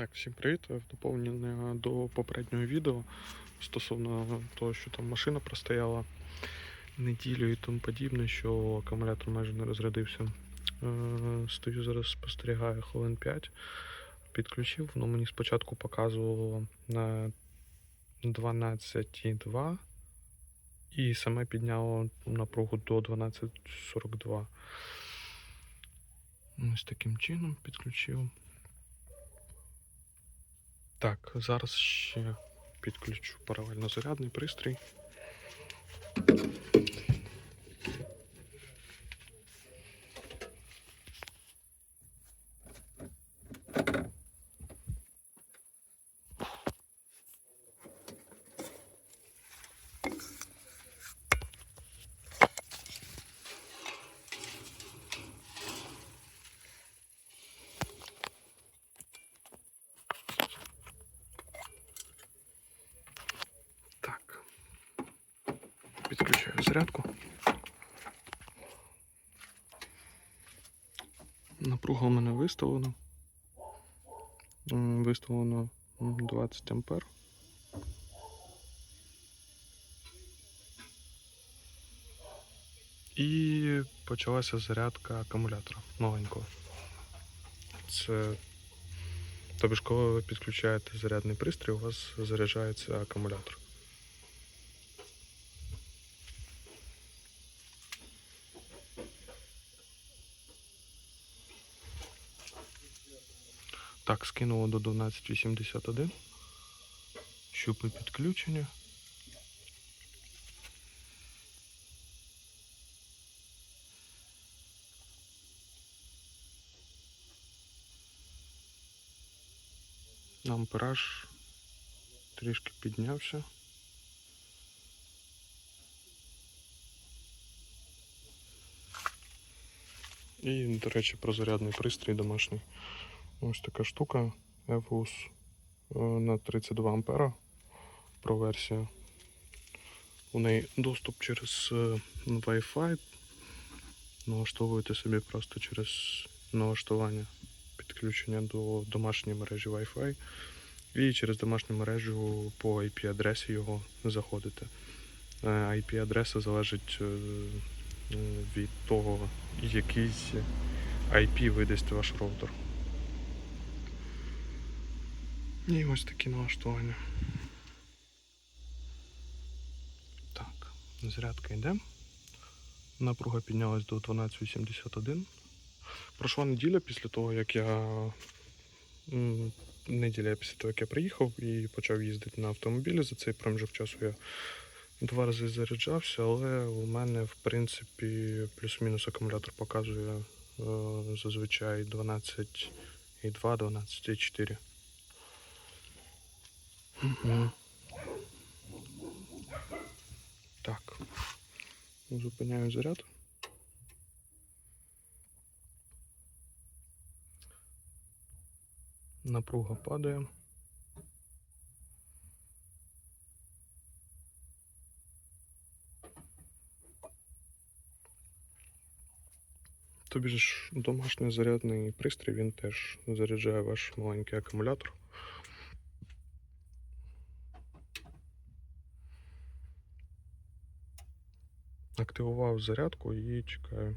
Так, всім привіт. В доповнення до попереднього відео стосовно того, що там машина простояла неділю і тому подібне, що акумулятор майже не розрядився. Е, Стою зараз, спостерігаю хвилин 5. Підключив, воно мені спочатку показувало на 12,2 і саме підняло напругу до 12,42. Ось таким чином підключив. Так, зараз ще підключу паралельно зарядний пристрій. Підключаю зарядку. Напруга у мене виставлена. Виставлено 20 ампер. І почалася зарядка акумулятора новенького. Це тобто, коли ви підключаєте зарядний пристрій, у вас заряджається акумулятор. Так, скинуло до 1281. Щупи підключення. Ампераж трішки піднявся. І, до речі, про зарядний пристрій домашній. Ось така штука Evus е, на 32 ампера про версію. У неї доступ через е, Wi-Fi. Налаштовуєте собі просто через налаштування підключення до домашньої мережі Wi-Fi. І через домашню мережу по IP-адресі його заходите. Е, IP-адреса залежить від того, який IP видасть ваш роутер. І ось такі налаштування. Так, зарядка йде. Напруга піднялась до 12,81. Пройшла неділя після того, як я. Неділя після того, як я приїхав і почав їздити на автомобілі. За цей проміжок часу я два рази заряджався, але у мене, в принципі, плюс-мінус акумулятор показує е, зазвичай 12,2, 12,4. Мгм. Так. Зупиняю заряд. Напруга падає. Тобі ж домашній зарядний пристрій, він теж заряджає ваш маленький акумулятор. Активував зарядку і чекаю.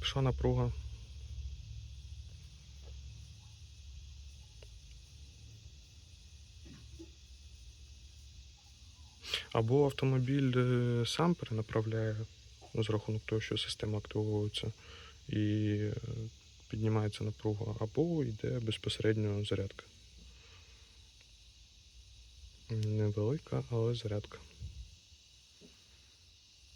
Пішла напруга. Або автомобіль е, сам перенаправляє з рахунок того, що система активовується і е, піднімається напруга, або йде безпосередньо зарядка. Невелика, але зарядка.